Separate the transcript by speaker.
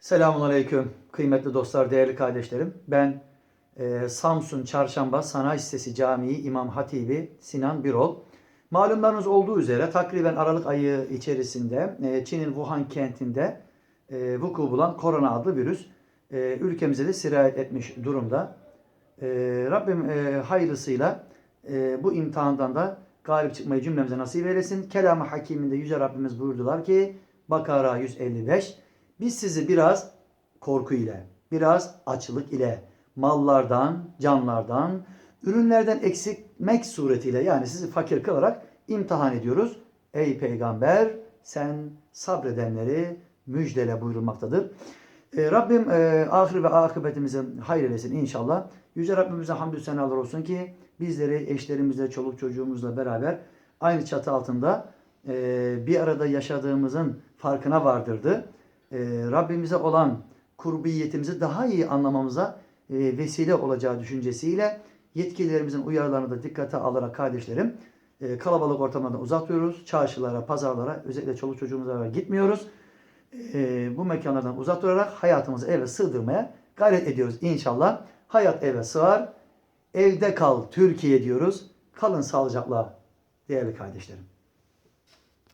Speaker 1: Selamun Aleyküm kıymetli dostlar, değerli kardeşlerim. Ben e, Samsun Çarşamba Sanayi Sitesi Camii İmam Hatibi Sinan Birol. Malumlarınız olduğu üzere takriben Aralık ayı içerisinde e, Çin'in Wuhan kentinde e, vuku bulan korona adlı virüs e, ülkemize de sirayet etmiş durumda. E, Rabbim e, hayırlısıyla e, bu imtihandan da galip çıkmayı cümlemize nasip eylesin. Kelam-ı Hakiminde Yüce Rabbimiz buyurdular ki Bakara 155 biz sizi biraz korku ile, biraz açlık ile, mallardan, canlardan, ürünlerden eksiltmek suretiyle yani sizi fakir kılarak imtihan ediyoruz. Ey peygamber sen sabredenleri müjdele buyurulmaktadır. E, Rabbim e, ahir ve akıbetimizi hayır eylesin inşallah. Yüce Rabbimize hamdü senalar olsun ki bizleri eşlerimizle, çoluk çocuğumuzla beraber aynı çatı altında e, bir arada yaşadığımızın farkına vardırdı. E, Rabbimize olan kurbiyetimizi daha iyi anlamamıza e, vesile olacağı düşüncesiyle yetkililerimizin uyarılarını da dikkate alarak kardeşlerim e, kalabalık ortamlardan uzak duruyoruz. Çarşılara, pazarlara, özellikle çoluk çocuğumuza gitmiyoruz. E, bu mekanlardan uzak durarak hayatımızı eve sığdırmaya gayret ediyoruz inşallah. Hayat eve sığar. Evde kal Türkiye diyoruz. Kalın sağlıcakla değerli kardeşlerim.